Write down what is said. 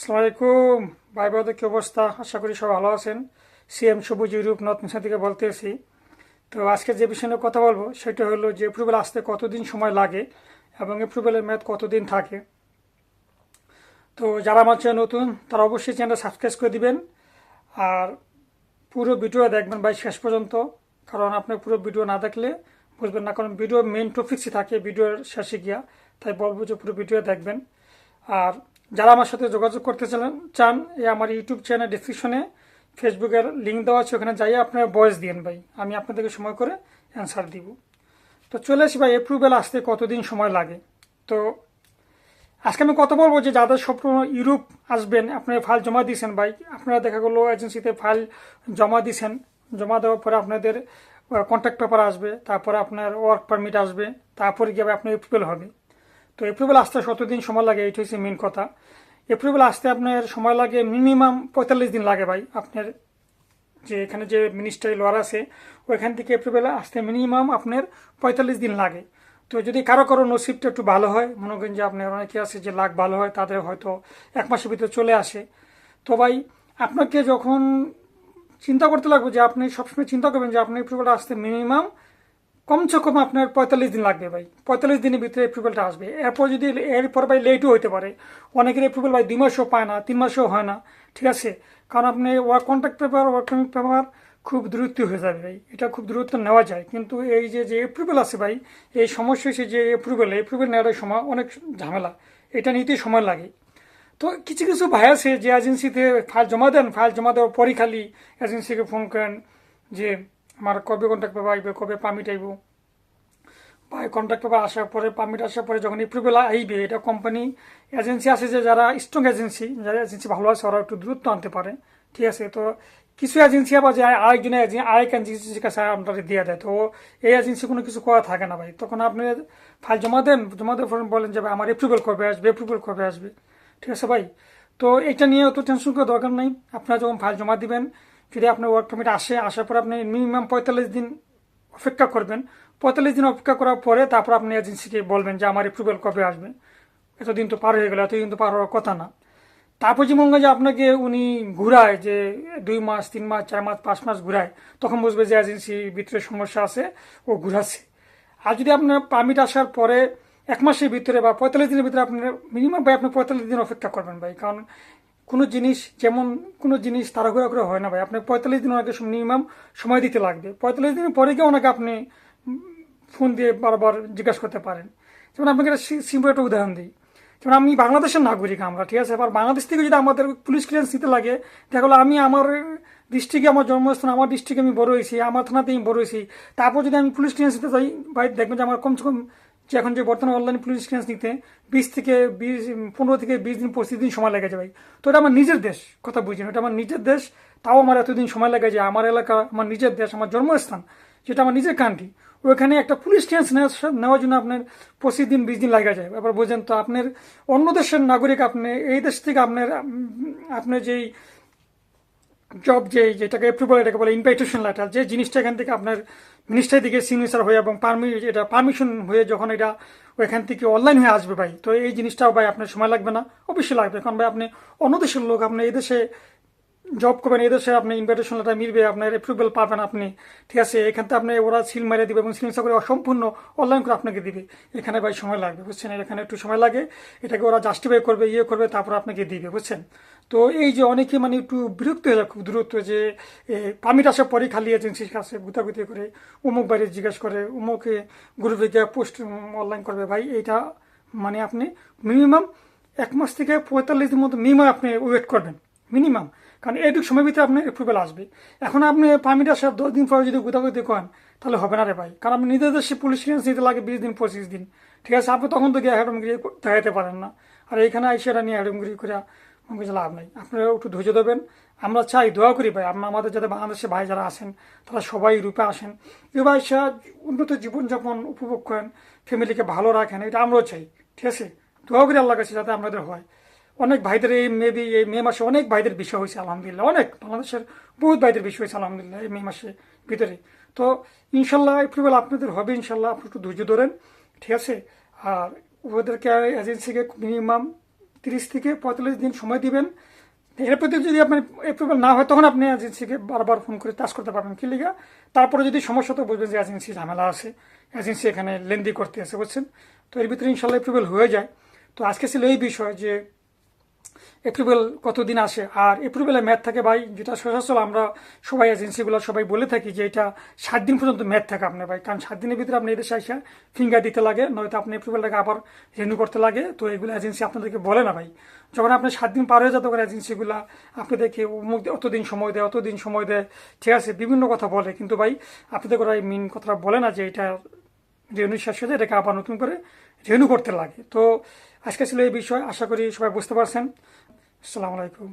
আসসালামু আলাইকুম ভাই বোনদের কি অবস্থা? আশা করি সব ভালো আছেন। সিএম সবুজ ইউরোপ নর্থ মিশন থেকে বলতেছি। তো আজকে যে বিষয় নিয়ে কথা বলব, সেটা হলো যে অ্যাপ্রুভেল আসতে কতদিন সময় লাগে এবং অ্যাপ্রুভেলের মেয়াদ কতদিন থাকে। তো যারা আমার চ্যানেল নতুন, তারা অবশ্যই চ্যানেলটা সাবস্ক্রাইব করে দিবেন। আর পুরো ভিডিও দেখবেন ভাই শেষ পর্যন্ত, কারণ আপনি পুরো ভিডিও না দেখলে বুঝবেন না, কারণ ভিডিও মেন টপিক্সই থাকে, ভিডিওর শেষে গিয়া। তাই বলব যে পুরো ভিডিও দেখবেন। আর যারা আমার সাথে যোগাযোগ করতে চান চান এই আমার ইউটিউব চ্যানেল ডিসক্রিপশনে ফেসবুকের লিঙ্ক দেওয়া আছে, ওখানে যাই আপনার ভয়েস দিন ভাই। আমি আপনাদেরকে সময় করে অ্যান্সার দিব। তো চলে আসি ভাই অ্যাপ্রুভেল আসতে কতদিন সময় লাগে? তো আজকে আমি কথা বলব যে যাদের স্বপ্ন ইউরোপ আসবেন, আপনারা ফাইল জমা দিয়েছেন ভাই। আপনারা দেখা গেলো এজেন্সিতে ফাইল জমা দিয়েছেন। জমা দেওয়ার পরে আপনাদের কন্ট্যাক্ট পেপার আসবে, তারপরে আপনার ওয়ার্ক পারমিট আসবে, তারপরে গিয়ে আপনার অ্যাপ্রুভেল হবে। তো অ্যাপ্রুভেল আসতে কতদিন সময় লাগে? এইটা হচ্ছে মেন কথা। অ্যাপ্রুভেল আসতে আপনার সময় লাগে মিনিমাম পঁয়তাল্লিশ দিন লাগে ভাই। আপনার যে এখানে যে মিনিস্টারি লোয়ার আছে, ওইখান থেকে অ্যাপ্রুভেল আসতে মিনিমাম আপনার পঁয়তাল্লিশ দিন লাগে। তো যদি কারও কারও নসিবটা একটু ভালো হয়, মনে করেন যে আপনার অনেকে আছে যে লাখ ভালো হয়, তাদের হয়তো এক মাসের ভিতরে চলে আসে। তো ভাই, আপনাকে যখন চিন্তা করতে লাগবে যে আপনি সবসময় চিন্তা করবেন যে আপনি অ্যাপ্রুভেলটা আসতে মিনিমাম কমসে কম আপনার পঁয়তাল্লিশ দিন লাগবে ভাই। পঁয়তাল্লিশ দিনের ভিতরে অ্যাপ্রুভেলটা আসবে। এরপর যদি এরপর ভাই লেটও হতে পারে, অনেকের অ্যাপ্রুভেল ভাই দুই মাসও পায় না, তিন মাসও হয় না, ঠিক আছে? কারণ আপনি work contract paper work permit paper খুব দ্রুত হয়ে যাবে ভাই। এটা খুব দ্রুত নেওয়া যায়। কিন্তু এই যে যে অ্যাপ্রুভেল আছে ভাই, এই সমস্যা হচ্ছে যে অ্যাপ্রুভেল অ্যাপ্রুভেল নেওয়ার সময় অনেক ঝামেলা। এটা নিতেই সময় লাগে। তো কিছু কিছু ভাই আছে যে এজেন্সিতে ফাইল জমা দেন ফাইল জমা দেওয়ার পরই খালি এজেন্সিকে ফোন করেন যে আমার কবে কন্ট্যাক্ট পেপার আসবে কবে পারমিট আইব? বা কন্ট্রাক্ট পেপার আসার পরে পারমিট আসার পরে যখন এপ্রুভেল আইবে, এটা কোম্পানি এজেন্সি আছে যে, যারা স্ট্রং এজেন্সি যারা এজেন্সি ভালো আছে ওরা একটু দূরত্ব আনতে পারে। ঠিক আছে, তো কিছু এজেন্সি আবার যে, আরেকজন আরেক এজেন্সির কাছে আপনাদের দিয়ে দেয়। তো এই এজেন্সি কোনো কিছু করা থাকে না ভাই। তখন আপনি ফাইল জমা দেন, জমা দেওয়ার পরে বলেন যে, ভাই, আমার এপ্রুভেল কবে আসবে এপ্রুভেল কবে আসবে? ঠিক আছে ভাই? তো এটা নিয়ে অত টেনশন করার দরকার নেই। আপনারা যখন ফাইল জমা দিবেন যদি আপনার ওয়ার্ক পারমিট আসে, আসার পর আপনি মিনিমাম পঁয়তাল্লিশ দিন অপেক্ষা করবেন। পঁয়তাল্লিশ দিন অপেক্ষা করার পরে তারপর আপনি এজেন্সিকে বলবেন যে আমার অ্যাপ্রুভেল কবে আসবে। এতদিন তো পার হয়ে গেল, এতদিন তো পার হওয়ার কথা না। যে মনে যে আপনাকে উনি ঘুরায় যে দুই মাস, তিন মাস, চার মাস, পাঁচ মাস ঘুরায়, তখন বুঝবে যে এজেন্সির ভিতরে সমস্যা আছে, ও ঘুরাচ্ছে। আর যদি আপনার পারমিট আসার পরে এক মাসের ভিতরে বা পঁয়তাল্লিশ দিনের ভিতরে আপনার মিনিমাম ভাই আপনি পঁয়তাল্লিশ দিন অপেক্ষা করবেন ভাই, কারণ কোনো জিনিস যেমন কোনো জিনিস তাড়াহুড়া করে হয় না ভাই। আপনি পঁয়তাল্লিশ দিন ওনাকে মিনিমাম সময় দিতে লাগবে। পঁয়তাল্লিশ দিনের পরে গিয়ে ওনাকে আপনি ফোন দিয়ে বারবার জিজ্ঞাসা করতে পারেন। যেমন আপনাকে একটা সিম্পল একটা উদাহরণ দিই। যেমন আমি বাংলাদেশের নাগরিক আমরা, ঠিক আছে? এবার বাংলাদেশ থেকে যদি আমাদের পুলিশ ক্লিয়ারেন্স নিতে লাগে, দেখা গেলো আমি আমার ডিস্ট্রিক্টে আমার জন্মস্থান, আমার ডিস্ট্রিক্টে আমি বড় হয়েছি, আমার থানাতে আমি বড় হয়েছি। তারপর যদি আমি পুলিশ ক্লিয়ারেন্স নিতে যাই, ভাই দেখবেন যে আমার কমসে কম যে এখন যে বর্তমানে অনলাইন পুলিশ ক্লিয়ারেন্স নিতে বিশ থেকে বিশ পনেরো থেকে বিশ দিন, পঁচিশ দিন সময় লেগে ভাই তো এটা আমার নিজের দেশ, কথা বুঝিনি এটা আমার নিজের দেশ, তাও আমার এতদিন সময় লেগে যায়। আমার এলাকা, আমার নিজের দেশ, আমার জন্মস্থান, যেটা আমার নিজের কান্ট্রি ওইখানে একটা পুলিশ ক্লিয়ারেন্স নেওয়ার জন্য আপনার পঁচিশ দিন, বিশ দিন লাগা যায়। এবার বোঝেন তো আপনার অন্য দেশের নাগরিক, আপনি এই দেশ থেকে আপনার আপনার যেই জব যে, যেটাকে অ্যাপ্রুভাল এটাকে বলে ইনভাইটেশন লেটার যে জিনিসটা এখান থেকে আপনার মিনিস্টার দিকে সিগনেচার হয়ে এবং পারমি এটা পারমিশন হয়ে যখন এটা ওইখান থেকে অনলাইন হয়ে আসবে ভাই, তো এই জিনিসটাও ভাই আপনার সময় লাগবে না, অবশ্যই লাগবে। কারণ ভাই আপনি অন্য দেশের লোক, আপনি এদেশে দেশে জব করবেন এদেশে আপনি ইনভাইটেশন লেটার মিলবে, আপনার অ্যাপ্রুভেল পাবেন আপনি। ঠিক আছে, এখান থেকে আপনি ওরা সিল মারিয়ে দিবে এবং সিগনেচার করে অসম্পূর্ণ অনলাইন করে আপনাকে দিবে। এখানে ভাই সময় লাগবে, বুঝছেন? এখানে একটু সময় লাগে, এটাকে ওরা জাস্টিফাই করবে ইয়ে করবে, তারপর আপনাকে দিবে, বুঝছেন? তো এই যে অনেকে মানে একটু বিরক্ত হয়ে যায়, খুব দূরত্ব যে পারমিট আসার পরে খালি এজেন্সির কাছে গুতাগুতি করে অমুক বাইরে জিজ্ঞেস করে অমুকে গ্রুপে গিয়ে পোস্ট অনলাইন করবে। ভাই এটা মানে আপনি মিনিমাম এক মাস থেকে পঁয়তাল্লিশ দিন মতো মিনিমাম আপনি ওয়েট করবেন মিনিমাম কারণ এইটুকু সময় ভিতরে আপনার অ্যাপ্রুভেল আসবে। এখন আপনি পারমিট আসার দশ দিন পরে যদি গুতাগুতি করেন, তাহলে হবে না রে ভাই। কারণ আপনি নিজের দেশে পুলিশ ক্লিয়ারেন্স নিতে লাগে বিশ দিন, পঁচিশ দিন। ঠিক আছে, আপনি তখন তো গিয়ে হ্যাডমগিরি দেখাতে পারেন না। আর এইখানে আইসিয়াটা নিয়ে হ্যাডমগিরি করে কিছু লাভ নেই। আপনারা একটু ধৈর্য দেবেন আমরা চাই, দোয়া করি ভাই আমরা আমাদের যাতে বাংলাদেশে ভাই যারা আসেন তারা সবাই রূপে আসেন। এবার উন্নত জীবনযাপন উপভোগ করেন ফ্যামিলিকে ভালো রাখেন, এটা আমরাও চাই। ঠিক আছে? দোয়া করি আল্লাহ কাছে যাতে আমাদের হয়। অনেক ভাইদের এই মে মেবি এই মে মাসে অনেক ভাইদের বিষয় হয়েছে, আলহামদুলিল্লাহ। অনেক, বাংলাদেশের বহুত ভাইদের বিষয় হয়েছে, আলহামদুলিল্লাহ, এই মে মাসের ভিতরে। তো ইনশাল্লাহ এপ্রুভেল আপনাদের হবে, ইনশাল্লাহ আপনি একটু ধৈর্য ধরেন, ঠিক আছে? আর ওদেরকে এজেন্সিকে মিনিমাম তিরিশ থেকে পঁয়তাল্লিশ দিন সময় দিবেন। এর প্রতি যদি আপনি অ্যাপ্রুভাল না হয়, তখন আপনি এজেন্সিকে বারবার ফোন করে টাচ করতে পারবেন কি লিগা? তারপরে যদি সমস্যা তো বুঝবেন যে এজেন্সি ঝামেলা আছে। এজেন্সি এখানে লেন্দি করতে আছে, বুঝছেন? তো এর ভিতরে ইনশাল্লাহ অ্যাপ্রুভাল হয়ে যায়। তো আজকে ছিল এই বিষয় যে অ্যাপ্রুভেল কতদিন আসে? আর অ্যাপ্রুভেলের ম্যাথ থাকে ভাই, যেটা সচরাচর আমরা সবাই এজেন্সিগুলো সবাই বলে থাকি যে এটা সাত দিন পর্যন্ত ম্যাথ থাকে আপনার ভাই। কারণ সাত দিনের ভিতরে আপনি এদেশে আসা ফিঙ্গার দিতে লাগে, নয়তো আপনি অ্যাপ্রুভেলটাকে আবার রিনিউ করতে লাগে। তো এগুলো এজেন্সি আপনাদেরকে বলে না ভাই। যখন আপনি সাত দিন পার হয়ে যায় তখন এজেন্সিগুলো আপনাদেরকে অমুক অতদিন সময় দেয়, অতদিন সময় দেয়। ঠিক আছে, বিভিন্ন কথা বলে। কিন্তু ভাই আপনাদের ওরা এই মিন কথাটা বলে না যে এটা রেনু শেষ হয়ে যায়, এটাকে আবার নতুন করে রেনু করতে লাগে। তো আজকে ছিল এই বিষয়। আশা করি সবাই বুঝতে পারছেন। আসসালামু আলাইকুম